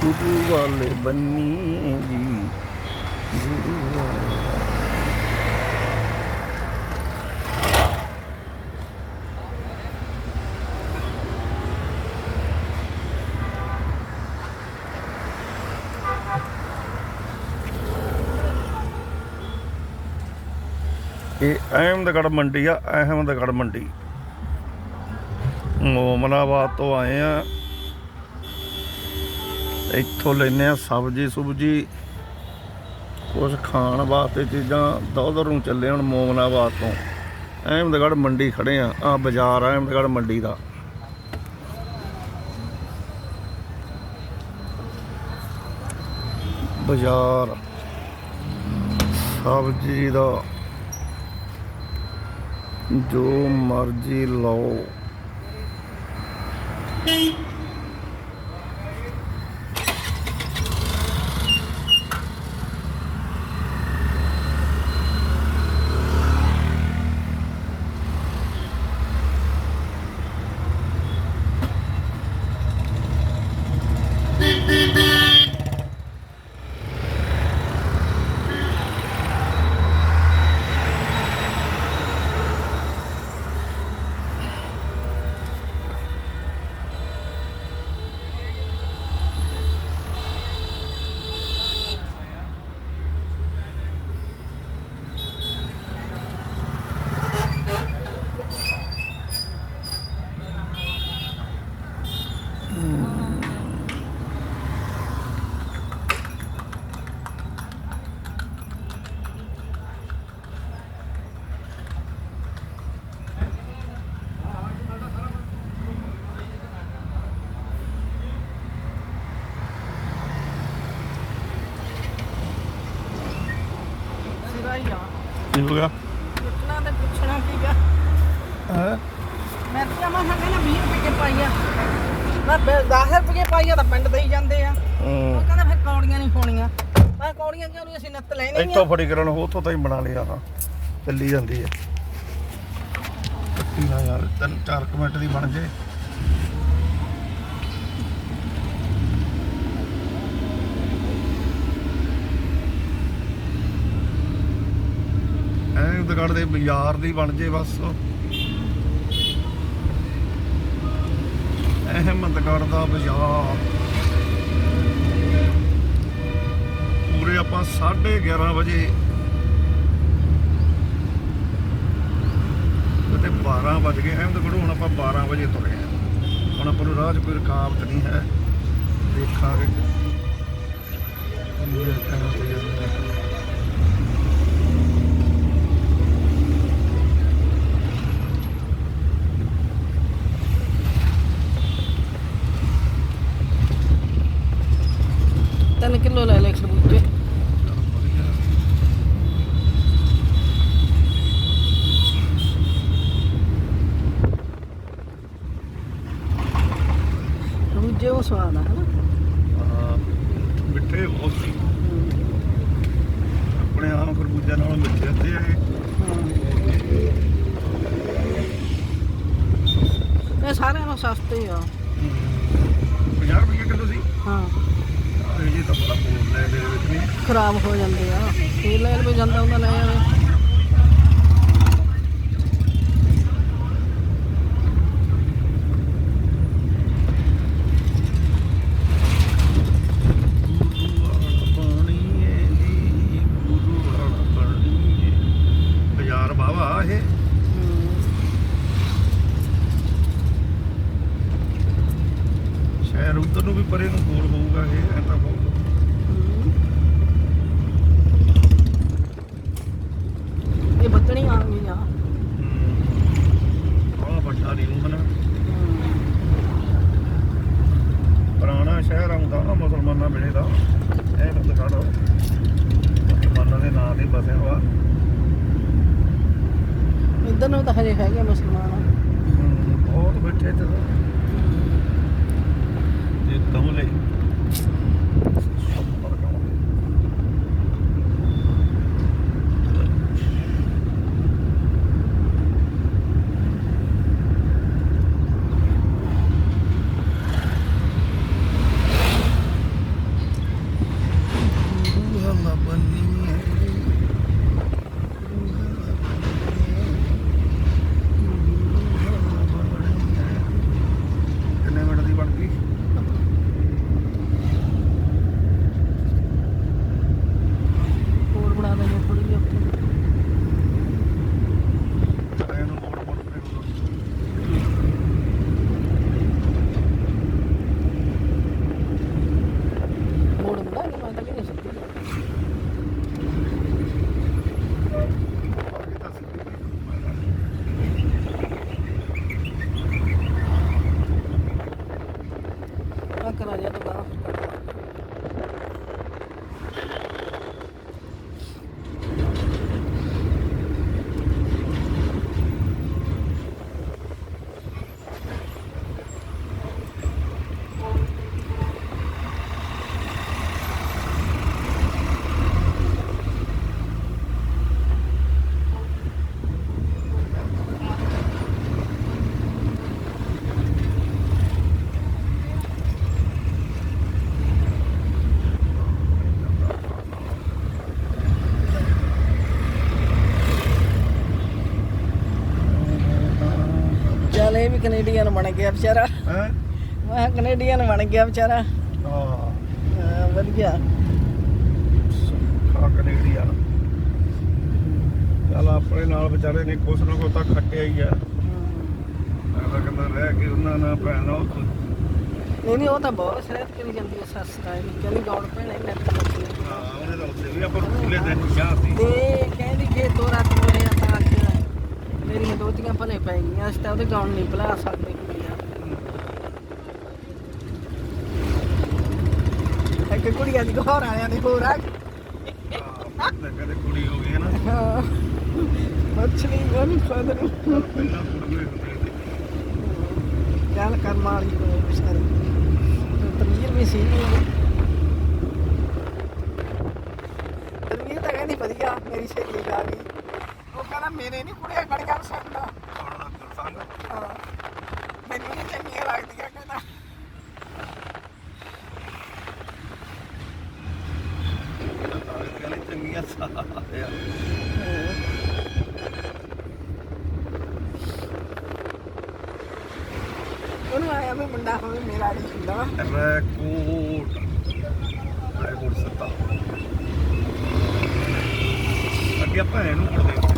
ਗੁਰੂ ਵਾਲੇ ਬੰਨੀ ਜੀ। ਗੁਰੂ ਵਾਲੇ ਇਹ ਅਹਿਮਦਗੜ੍ਹ ਮੰਡੀ ਆ, ਅਹਿਮਦਗੜ੍ਹ ਮੰਡੀ। ਮੋਮਨਾਬਾਦ ਤੋਂ ਆਏ ਆ। ਇੱਥੋਂ ਲੈਨੇ ਆ ਸਬਜੀ ਸੁਬਜੀ ਕੁਝ ਖਾਣ ਵਾਸਤੇ ਚੀਜ਼ਾਂ, ਦੌਦਰ ਨੂੰ ਚੱਲੇ ਹੁਣ ਮੋਮਨਾਬਾਦ ਤੋਂ। ਅਹਿਮਦਗੜ੍ਹ ਮੰਡੀ ਖੜੇ ਆ ਆ ਬਾਜ਼ਾਰ ਆ ਅਹਿਮਦਗੜ੍ਹ ਮੰਡੀ ਦਾ। ਬਾਜ਼ਾਰ, ਸਬਜੀ ਦਾ, ਜੋ ਮਰਜ਼ੀ ਲਓ। ਸਿਰਾ ਹੀ ਆ। ਕੀ ਹੋ ਗਿਆ? ਪੁੱਛਣਾ ਤੇ ਪੁੱਛਣਾ ਕੀ ਆ ਹੈ? ਮੈਂ ਤਾਂ ਆਵਾਂ ਹਾਂ ਕਹਿੰਦਾ 20 ਰੁਪਏ ਪਾਈ ਆ। ਮੈਂ 10 ਰੁਪਏ ਪਾਈ ਆ ਤਾਂ ਪਿੰਡ ਦੇਈ ਜਾਂਦੇ ਆ। ਉਹ ਕਹਿੰਦਾ ਫਿਰ ਕੌੜੀਆਂ ਨਹੀਂ ਪਾਉਣੀਆਂ ਮੈਂ ਕੌੜੀਆਂ ਕਿਉਂ ਨਹੀਂ ਅਸੀਂ ਨੱਤ ਲੈਣੀ ਇੱਥੋਂ ਫੜੀ ਕਰਨ ਉਥੋਂ ਤਾਂ ਹੀ ਬਣਾ ਲਿਆ ਹਾਂ। ਚੱਲੀ ਜਾਂਦੀ ਹੈ ਕੱਟੀ ਨਾ ਯਾਰ ਤਿੰਨ ਚਾਰ ਕੁ ਮਿੰਟ ਦੀ ਬਣ ਜੇ। ਐ ਦੇ ਬਾਜ਼ਾਰ ਦੀ ਬਣ ਜੇ ਬਸ। ਅਹਿਮਦਗੜ੍ਹ ਦਾ ਬਾਜ਼ਾਰ। ਪੂਰੇ ਆਪਾਂ 11:30 ਵਜੇ ਤੇ 12 ਵਜ ਗਏ। ਅਹਿਮਦਗੜ੍ਹ ਹੁਣ ਆਪਾਂ 12 ਵਜੇ ਤੁਰੇ ਆ ਹੁਣ ਆਪਾਂ ਨੂੰ ਰਾਹ 'ਚ ਕੋਈ ਰੁਕਾਵਟ ਨਹੀਂ ਹੈ। ਦੇਖਾਂਗੇ ਕਿੰਨੇ ਟਾਈਮ ਤੇ ਜਾਂਦੇ ਆ। ਤਿੰਨ ਕਿਲੋ ਲੈ ਲੈ ਖਰਬੂਜੇ ਚਲੋ ਵਧੀਆ। ਖਰਬੂਜੇ ਉਹ ਸਵਾਦ ਆ ਹਨਾ ਹਾਂ, ਮਿੱਠੇ ਬਹੁਤ ਸੀ ਆਪਣੇ ਖਰਬੂਜਾ ਨਾਲੋਂ ਹੁੰਦੇ ਆ ਇਹ। ਇਹ ਸਾਰਿਆਂ ਨੂੰ ਸਸਤੇ ਆ। 50 ਰੁਪਏ ਕਿਲੋ ਸੀ? ਹਾਂ। ਇਹ ਤਾਂ ਬੜਾ ਬੋਲ ਲੈ ਦੇ ਵਿੱਚ ਨਹੀਂ ਖਰਾਬ ਹੋ ਜਾਂਦੇ ਆ। ਇਹ ਲੈ ਲਵੇ ਜਾਂਦਾ ਉਹਦਾ ਲੈ ਆਵੇ ਗੁਰੂ ਵਾਲਾ ਪਾਣੀ ਏ ਜੀ ਗੁਰੂ ਵਾਲਾ ਪਾਣੀ ਏ ਬਾਜ਼ਾਰ ਬਾਵਾ ਇਹ? ਸ਼ਹਿਰ ਉਧਰ ਨੂੰ ਵੀ ਪਰੇ ਨੂੰ ਕੋਲ ਹੋਊਗਾ ਇਹ ਐ ਤਾਂ ਬਹੁਤ ਇਹ ਬੱਤਣੀ ਆ। ਗਈ ਆ ਆਹ ਵੱਡਾ ਨਹੀਂ ਹਨਾ। ਪੁਰਾਣਾ ਸ਼ਹਿਰ ਆਉਂਦਾ ਨਾ ਮੁਸਲਮਾਨਾਂ ਵੇਲੇ ਦਾ। ਇਹ ਤਾਂ ਦਿਖਾੜੋ ਮੁਸਲਮਾਨਾਂ ਦੇ ਨਾਂ ਤੇ ਬਸਿਆ ਹੋਇਆ। ਇੱਧਰ ਨੂੰ ਤਾਂ ਹਜੇ ਹੈਗੇ ਮੁਸਲਮਾਨ। ਬਹੁਤ ਬੈਠੇ ਤੇ। ਇਹ ਕਮਲੇ ਸੁਪਰ ਚੱਲ ਇਹ ਵੀ ਕੈਨੇਡੀਅਨ ਬਣ ਗਿਆ ਵਿਚਾਰਾ। ਹੈ? ਮੈਂ ਕੈਨੇਡੀਅਨ ਬਣ ਗਿਆ ਵਿਚਾਰਾ। ਹਾਂ। ਹਾਂ, ਵਧੀਆ। ਖਾ ਕੈਨੇਡੀ ਆ ਚੱਲ ਆਪਣੇ ਨਾਲ ਵਿਚਾਰੇ ਨੇ ਕੁਛ ਨਾ ਕੁਛ ਤਾਂ ਖੱਟਿਆ ਹੀ ਆ। ਮੈਂ ਤਾਂ ਕਹਿੰਦਾ ਰਹਿ ਕੇ ਉਹਨਾਂ ਨਾਲ ਭੈਣ ਉਹ ਨਹੀਂ ਨਹੀਂ ਉਹ ਤਾਂ ਬਹੁਤ ਸਿਹਤ ਕਰੀ ਜਾਂਦੀ ਹੈ ਸੱਸ ਦਾ ਇਹਨੂੰ। ਕਹਿੰਦੀ ਗੌੜ ਪੈਣਾ ਹੀ ਨੱਕ ਲੱਗੀ ਹਾਂ ਉਹਨੇ ਤਾਂ ਉੱਥੇ ਵੀ ਆਪਾਂ ਨੂੰ ਖੁੱਲੇ ਦਿਨ ਕਿਹਾ ਸੀ ਤੇ ਕਹਿੰਦੀ ਜੇ ਦੋ ਰਾਤ ਆਪਾਂ ਅੱਜ ਮੇਰੀਆਂ ਦੋਤੀਆਂ ਭਲੇ ਪੈ ਗਈਆਂ ਅਸੀਂ ਤਾਂ ਉਹਦੇ ਗਾਉਣ ਨਹੀਂ ਭੁਲਾ ਸਕਦੇ ਕੁੜੀਆਂ ਇੱਕ ਕੁੜੀਆਂ ਦੀ ਘਰ ਆਇਆ ਨੇ ਹੋਰ ਆ ਕਦੇ ਕੁੜੀ ਹੋ ਗਈ ਹੈ ਨਾ। ਮੱਛਲੀ ਗਨ ਚੱਲ ਪਹਿਲਾਂ ਕੁੜੀ ਹੁੰਦੇ ਸੀ। ਗੱਲ ਕਰ ਮਾਰੀ ਕੋਈ ਵਿਚਾਰੀ ਤਮੀਰ ਵੀ ਸੀ ਤਮੀਰ ਤਾਂ ਕਹਿੰਦੀ ਵਧੀਆ ਮੇਰੀ ਸਹੇਲੀ ਆ ਗਈ। ਕਹਿੰਦਾ ਮੇਰੇ ਨਹੀਂ ਕੁੜੀਆਂ ਖੜ ਕਰ ਸਕਦਾ ਥੋੜਾ ਸੰਗ ਹਾਂ। ਮੈਨੂੰ ਨਹੀਂ ਚੰਗੀਆਂ ਲੱਗਦੀਆਂ ਕਹਿੰਦਾ। ਕਹਿੰਦੇ ਚੰਗੀਆਂ ਸਾਹ ਆ ਉਹਨੂੰ ਆਇਆ ਵੀ ਮੁੰਡਾ ਹੋਵੇ ਮੇਰਾ ਨਹੀਂ ਹੁੰਦਾ। ਰੈਕੋਰਡ ਰੈਕੋਰਡ ਸੱਤਾ। ਅੱਗੇ ਆਪਾਂ ਇਹਨੂੰ ਪੜਦੇ